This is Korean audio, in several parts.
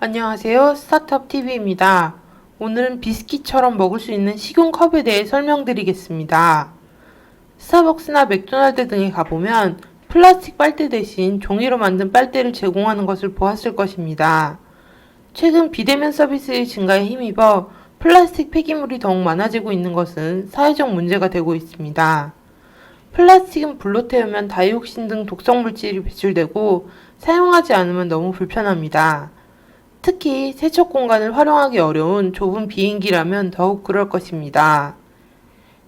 안녕하세요. 스타트업 TV입니다. 오늘은 비스킷처럼 먹을 수 있는 식용 컵에 대해 설명드리겠습니다. 스타벅스나 맥도날드 등에 가보면 플라스틱 빨대 대신 종이로 만든 빨대를 제공하는 것을 보았을 것입니다. 최근 비대면 서비스의 증가에 힘입어 플라스틱 폐기물이 더욱 많아지고 있는 것은 사회적 문제가 되고 있습니다. 플라스틱은 불로 태우면 다이옥신 등 독성 물질이 배출되고 사용하지 않으면 너무 불편합니다. 특히 세척 공간을 활용하기 어려운 좁은 비행기라면 더욱 그럴 것입니다.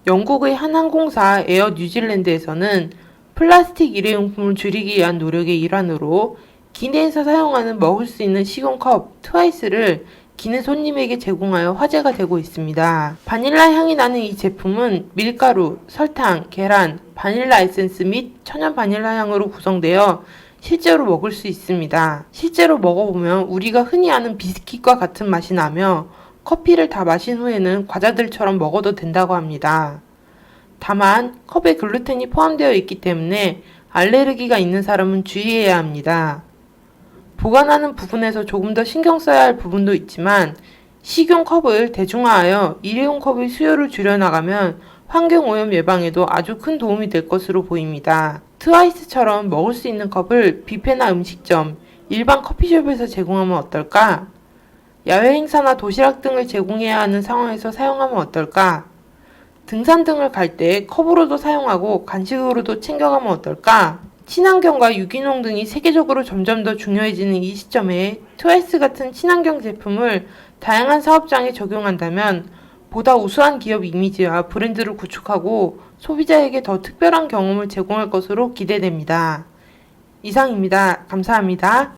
영국의 한 항공사 에어 뉴질랜드에서는 플라스틱 일회용품을 줄이기 위한 노력의 일환으로 기내에서 사용하는 먹을 수 있는 식용컵 트와이스를 기내 손님에게 제공하여 화제가 되고 있습니다. 바닐라 향이 나는 이 제품은 밀가루, 설탕, 계란, 바닐라 에센스 및 천연 바닐라 향으로 구성되어 실제로 먹을 수 있습니다. 실제로 먹어보면 우리가 흔히 아는 비스킷과 같은 맛이 나며 커피를 다 마신 후에는 과자들처럼 먹어도 된다고 합니다. 다만 컵에 글루텐이 포함되어 있기 때문에 알레르기가 있는 사람은 주의해야 합니다. 보관하는 부분에서 조금 더 신경 써야 할 부분도 있지만 식용 컵을 대중화하여 일회용 컵의 수요를 줄여나가면 환경 오염 예방에도 아주 큰 도움이 될 것으로 보입니다. 트와이스처럼 먹을 수 있는 컵을 뷔페나 음식점, 일반 커피숍에서 제공하면 어떨까? 야외 행사나 도시락 등을 제공해야 하는 상황에서 사용하면 어떨까? 등산 등을 갈 때 컵으로도 사용하고 간식으로도 챙겨가면 어떨까? 친환경과 유기농 등이 세계적으로 점점 더 중요해지는 이 시점에 트와이스 같은 친환경 제품을 다양한 사업장에 적용한다면 보다 우수한 기업 이미지와 브랜드를 구축하고 소비자에게 더 특별한 경험을 제공할 것으로 기대됩니다. 이상입니다. 감사합니다.